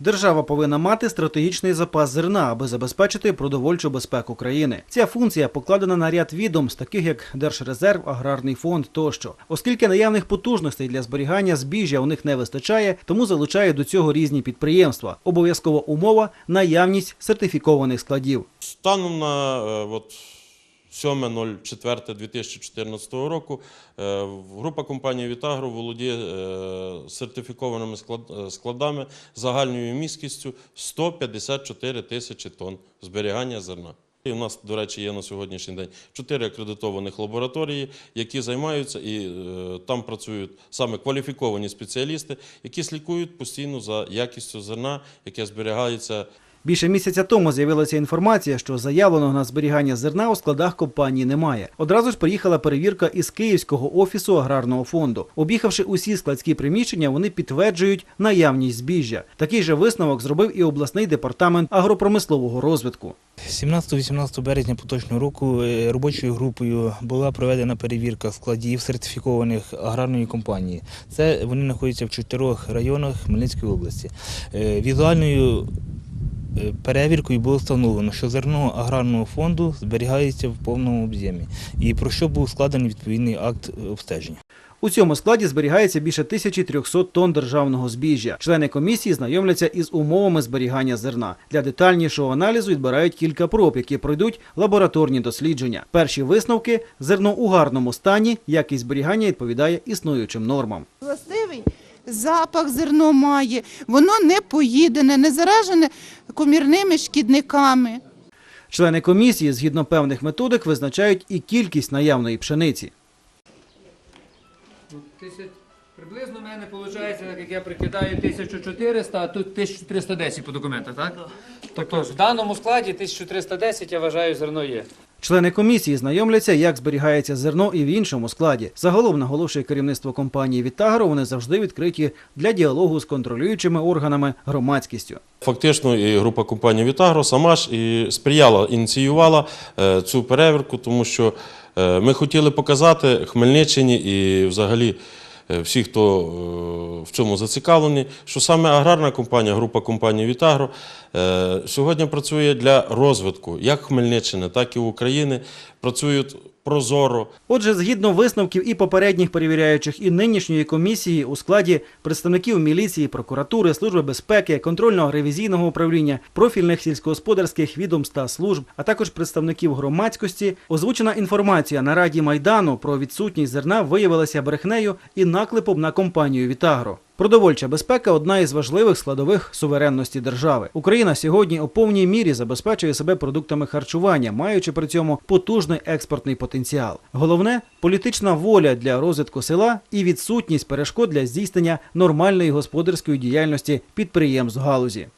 Держава повинна мати стратегічний запас зерна, аби забезпечити продовольчу безпеку країни. Ця функція покладена на ряд відомств, таких як Держрезерв, Аграрний фонд тощо. Оскільки наявних потужностей для зберігання збіжжя у них не вистачає, тому залучають до цього різні підприємства. Обов'язкова умова наявність сертифікованих складів. Станом на е, от, 7.04.2014 року е, група компанії Вітагро володіє е, сертифікованими е, складами загальною міськістю 154 тисячі тонн зберігання зерна. І у нас, до речі, є на сьогоднішній день чотири акредитованих лабораторії, які займаються і е, там працюють саме кваліфіковані спеціалісти, які слідкують постійно за якістю зерна, яке зберігається Більше місяця тому з'явилася інформація, що заявленого на зберігання зерна у складах компанії немає. Одразу ж приїхала перевірка із Київського офісу аграрного фонду. Об'їхавши усі складські приміщення, вони підтверджують наявність збіжжя. Такий же висновок зробив і обласний департамент агропромислового розвитку. 17-18 березня поточного року е, робочою групою була проведена перевірка складів сертифікованих аграрної компанії. Це вони знаходяться в чотирьох районах Хмельницької області. Е, Візуальною перевіркою було встановлено, що зерно аграрного фонду зберігається в повному об'ємі, і про що був складений відповідний акт е, обстеження. У цьому складі зберігається більше 1300 тонн державного збіжжя. Члени комісії знайомляться із умовами зберігання зерна. Для детальнішого аналізу відбирають кілька проб, які пройдуть лабораторні дослідження. Перші висновки зерно у гарному стані, якість зберігання відповідає існуючим нормам. Властивий запах зерно має, воно не поїдене, не заражене комірними шкідниками. Члени комісії згідно певних методик визначають і кількість наявної пшениці. Приблизно в мене виходить, так як я прикидаю 1400, а тут 1310 по документах, так? Тобто в даному складі 1310, я вважаю, зерно є. Члени комісії знайомляться, як зберігається зерно і в іншому складі. Загалом наголошує керівництво компанії Вітагро, вони завжди відкриті для діалогу з контролюючими органами громадськістю. Фактично, і група компанії Вітагро сама ж і сприяла, ініціювала е, цю перевірку, тому що е, ми хотіли показати Хмельниччині і взагалі всі, хто е, в цьому зацікавлені, що саме аграрна компанія, група компанії Вітагро е, сьогодні працює для розвитку як Хмельниччини, так і України. Працюють прозоро, Отже, згідно висновків і попередніх перевіряючих, і нинішньої комісії у складі представників міліції, прокуратури, служби безпеки, контрольного ревізійного управління, профільних сільськогосподарських відомств та служб, а також представників громадськості, озвучена інформація на раді майдану про відсутність зерна виявилася брехнею і наклепом на компанію Вітагро. Продовольча безпека одна із важливих складових суверенності держави. Україна сьогодні у повній мірі забезпечує себе продуктами харчування, маючи при цьому потужний експортний потенціал. Головне політична воля для розвитку села і відсутність перешкод для здійснення нормальної господарської діяльності підприємств галузі.